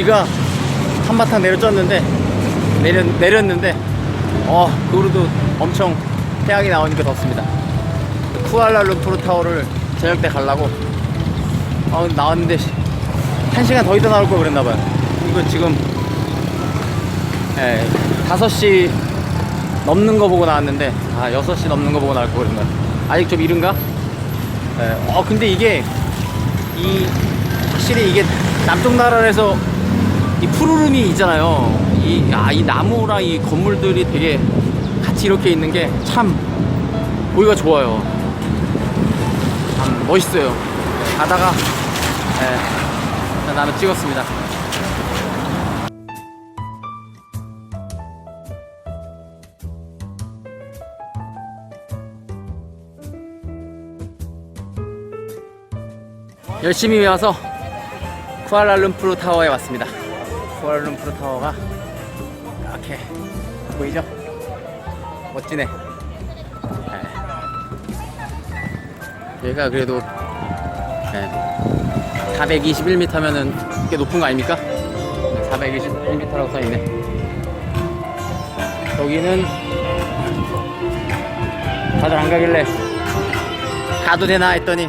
비가 한바탕 내려졌는데 내렸, 내렸는데 어 그로도 엄청 태양이 나오니까 덥습니다. 쿠알라룸푸르 타워를 저녁 때 가려고 어 나왔는데 한 시간 더 있다 나올 걸 그랬나봐요. 이거 지금 예, 5시 넘는 거 보고 나왔는데 아 6시 넘는 거 보고 나올 거 그랬나. 아직 좀 이른가? 예, 어 근데 이게 이 확실히 이게 남쪽 나라에서 이 푸르름이 있잖아요. 이, 아, 이 나무랑 이 건물들이 되게 같이 이렇게 있는 게 참 보기가 좋아요. 참 멋있어요. 가다가 예, 나는 찍었습니다. 열심히 외워서 쿠알라룸푸르 타워에 왔습니다. 쿠알라룸푸르 타워가 이렇게 보이죠? 멋지네. 네. 여기가 그래도 네. 421m면은 꽤 높은 거 아닙니까? 421m라고 써있네. 여기는 다들 안 가길래 가도 되나 했더니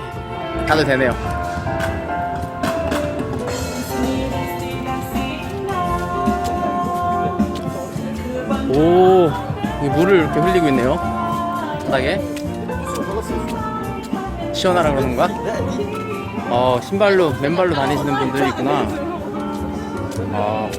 가도 되네요. 오, 이 물을 이렇게 흘리고 있네요. 바닥에. 시원하라 그러는 거야? 어, 신발로, 맨발로 다니시는 분들이 있구나. 아.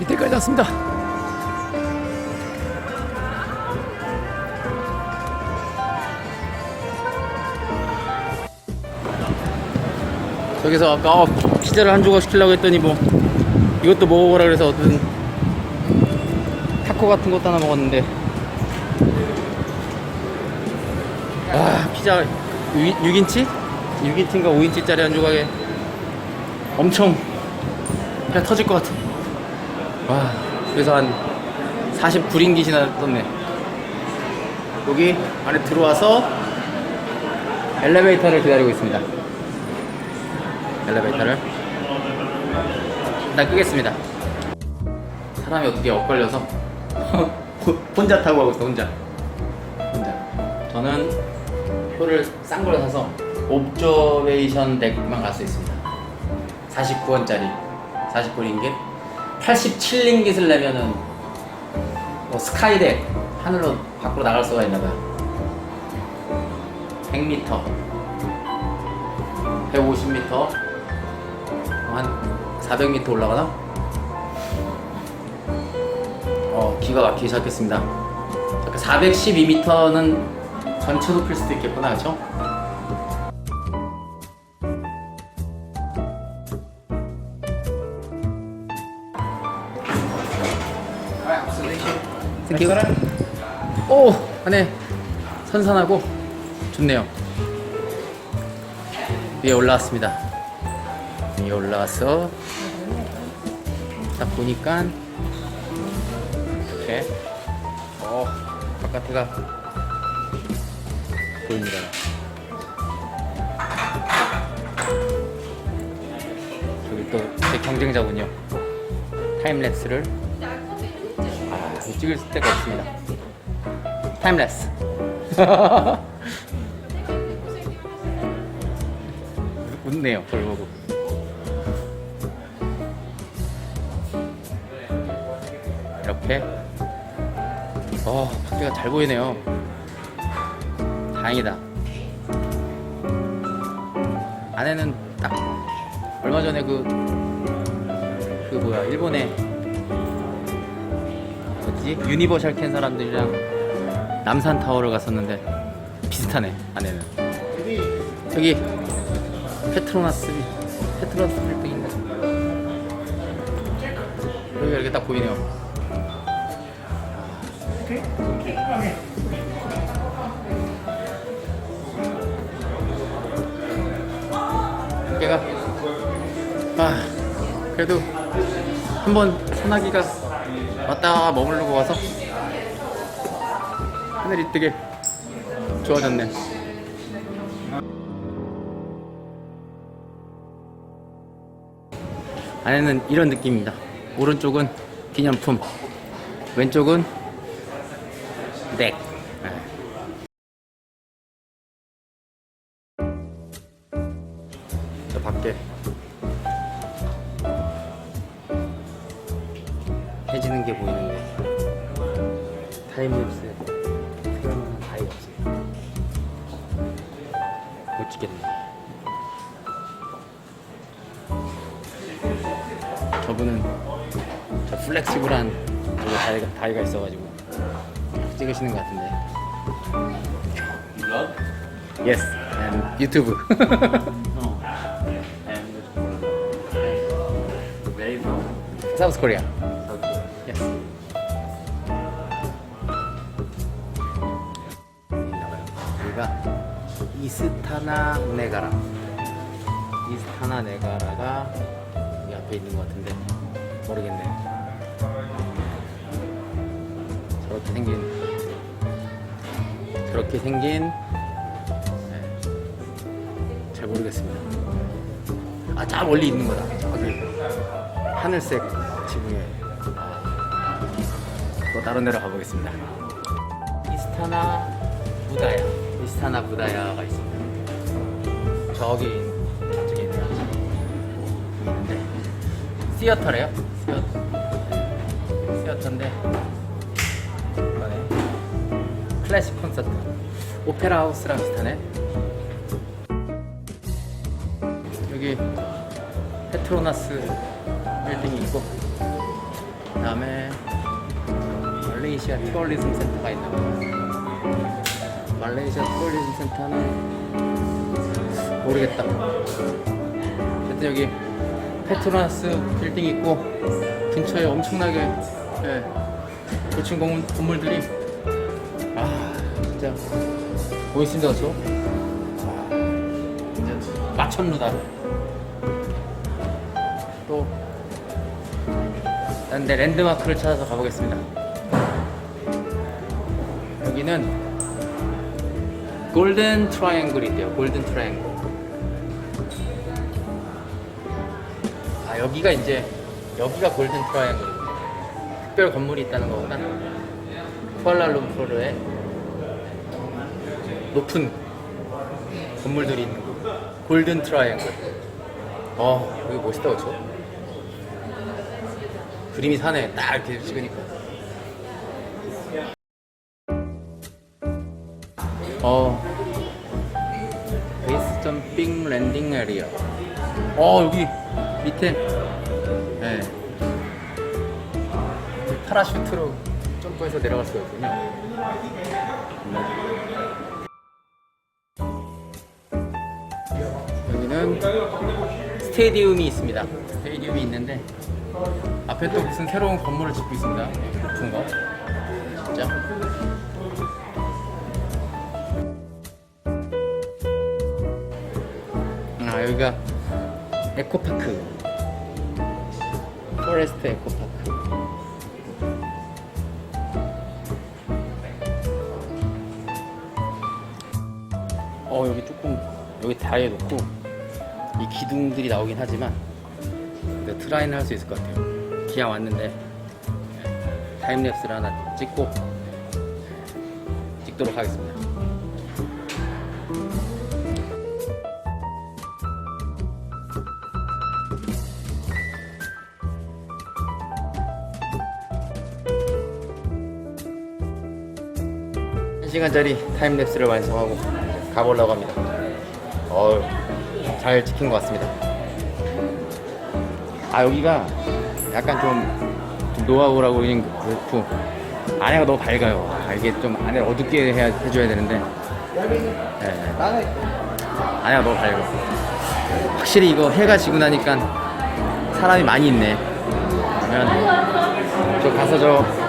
밑에까지 왔습니다. 저기서 아까 어, 피자를 한 조각 시키려고 했더니 뭐 이것도 먹어보라 그래서 어떤 타코 같은 것도 하나 먹었는데. 와 피자 6, 인치? 6인치인가 5인치짜리 한 조각에 엄청 그냥 터질 것 같아. 와 그래서 한 49링깃이나 떴네. 여기 안에 들어와서 엘리베이터를 기다리고 있습니다 엘리베이터를 일단 끄겠습니다. 사람이 어떻게 엇걸려서 혼자 타고 가고 있어 혼자. 혼자. 저는 표를 싼 걸 사서 옵저베이션 덱만 갈 수 있습니다. 49원짜리 49링깃 87링깃을 내면은 뭐 스카이덱 하늘로 밖으로 나갈 수가 있나봐요. 100m 150m 한 400m 올라가나? 어 기가 막히기 시작했습니다 412m는 전체 높일 수도 있겠구나 그쵸? 땡큐 오 안에 선선하고 좋네요 위에 올라왔습니다. 위에 올라와서 딱 보니까 이렇게 어 바깥에가 보입니다. 여기 또제 경쟁자군요. 타임랩스를 아 찍을 데가 없습니다. 타임랩스. 웃네요, 그걸 보고. 이렇게. 어, 밖에가 잘 보이네요. 다행이다. 안에는 딱 얼마 전에 그, 그 뭐야, 일본에 뭐지? 유니버셜 캔 사람들이랑 남산 타워를 갔었는데 비슷하네, 안에는. 저기 페트로나스 페트로나스 빌딩인가 여기가 이렇게 딱 보이네요 얘가 아 그래도 한번 소나기가 왔다가 머무르고 와서 하늘이 되게 좋아졌네. 안에는 이런 느낌입니다. 오른쪽은 기념품, 왼쪽은 넥. 네. 저 밖에. 해지는 게 보이는데. 타임랩스에 표현은 다 있지 못 찍겠네. 저분은 저 플렉시블한 저거 다이가, 다이가 있어가지고 찍으시는 것 같은데 Vlog? Yes, and 유튜브 No. And where are you from? 사우스 코리아 South Korea. Yes. 여기가 이스타나 네가라. 이스타나 네가라가 여기 앞에 있는 것 같은데 모르겠네요. 저렇게 생긴 저렇게 생긴 네. 잘 모르겠습니다. 아, 저 멀리 있는 거다. 저기 하늘색 지붕에 또 다른 데로 가보겠습니다. 이스타나 부다야. 이스타나 부다야가 있습니다. 저기 있네요. 있는데 시어터래요. 시어터. 네. 시어터인데 클래식 콘서트 오페라 하우스랑 비슷하네. 여기 페트로나스 빌딩이 있고 그 다음에 말레이시아 투어리즘 센터가 있나 봐요. 말레이시아 투어리즘 센터는 모르겠다. 하여튼 여기 페트로나스 빌딩 있고 근처에 엄청나게 예, 고층 건물, 건물들이 아 진짜 보이십니까 저? 아, 진짜 마천 루다. 또 다른 데 랜드마크를 찾아서 가보겠습니다. 여기는 골든 트라이앵글이 있대요. 골든 트라이앵글. 아 여기가 이제 여기가 골든 트라이앵글. 특별 건물이 있다는 거구나. 쿠알라룸푸르에 높은 건물들이 있는 곳. 골든 트라이앵글. 어 여기 멋있다 그쵸? 그림이 사네 딱 이렇게 찍으니까 어 베이스 점핑 랜딩 에리어 어 여기 밑에 네. 파라슈트로 점프해서 내려갈 수가 있군요 여기는 스테디움이 있습니다. 스테디움이 있는데 앞에 또 무슨 새로운 건물을 짓고 있습니다. 높은 거. 진짜. 아 여기가 에코파크. 포레스트 에코파크. 어 여기 조금 여기 다이에 놓고 이 기둥들이 나오긴 하지만 근데 트라이는 할 수 있을 것 같아요. 기왕 왔는데 타임랩스를 하나 찍고 찍도록 하겠습니다. 한 시간짜리 타임랩스를 완성하고 가보려고 합니다. 어우, 잘 찍힌 것 같습니다. 아 여기가 약간 좀, 좀 노하우라고 그렇고 안에가 너무 밝아요. 아, 이게 좀 안에 어둡게 해야, 해줘야 되는데 네. 안에가 너무 밝아. 확실히 이거 해가 지고 나니까 사람이 많이 있네. 그러면 저 가서 저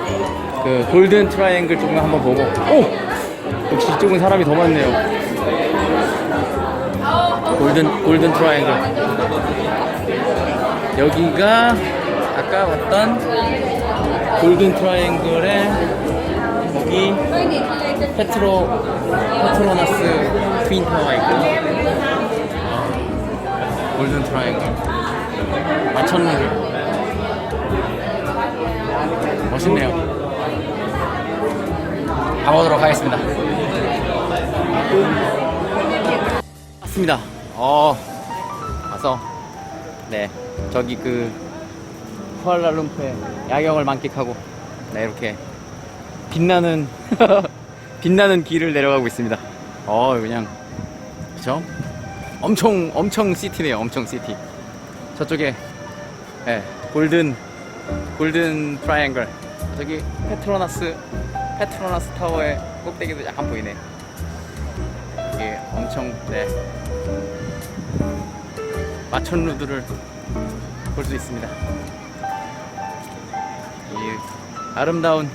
그 골든 트라이앵글 쪽을 한번 보고 오 역시 이쪽은 사람이 더 많네요. 골든 골든 트라이앵글 여기가 아까 봤던 골든 트라이앵글에 여기 페트로 페트로나스 트윈 타워가 있고 아, 골든 트라이앵글 마천루를 멋있네요. 가보도록 하겠습니다. 왔습니다. 어, 가서 네 저기 그 쿠알라룸푸의 야경을 만끽하고 네 이렇게 빛나는 빛나는 길을 내려가고 있습니다. 어 그냥 그죠? 엄청 엄청 시티네요. 엄청 시티. 저쪽에 네, 골든 골든 트라이앵글 저기 페트로나스 페트로나스 타워의 꼭대기도 약간 보이네. 이게 엄청 네 마천 루드를 볼 수 있습니다. 이 아름다운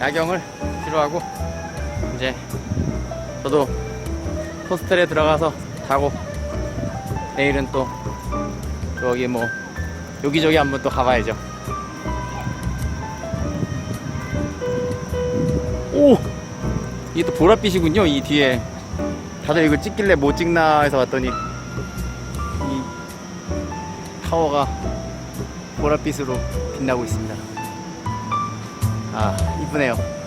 야경을 필요하고 이제 저도 호스텔에 들어가서 자고 내일은 또 여기 뭐 여기저기 한번 또 가봐야죠. 오! 이게 또 보랏빛이군요, 이 뒤에. 다들 이거 찍길래 못 찍나 해서 왔더니, 이 타워가 보랏빛으로 빛나고 있습니다. 아, 이쁘네요.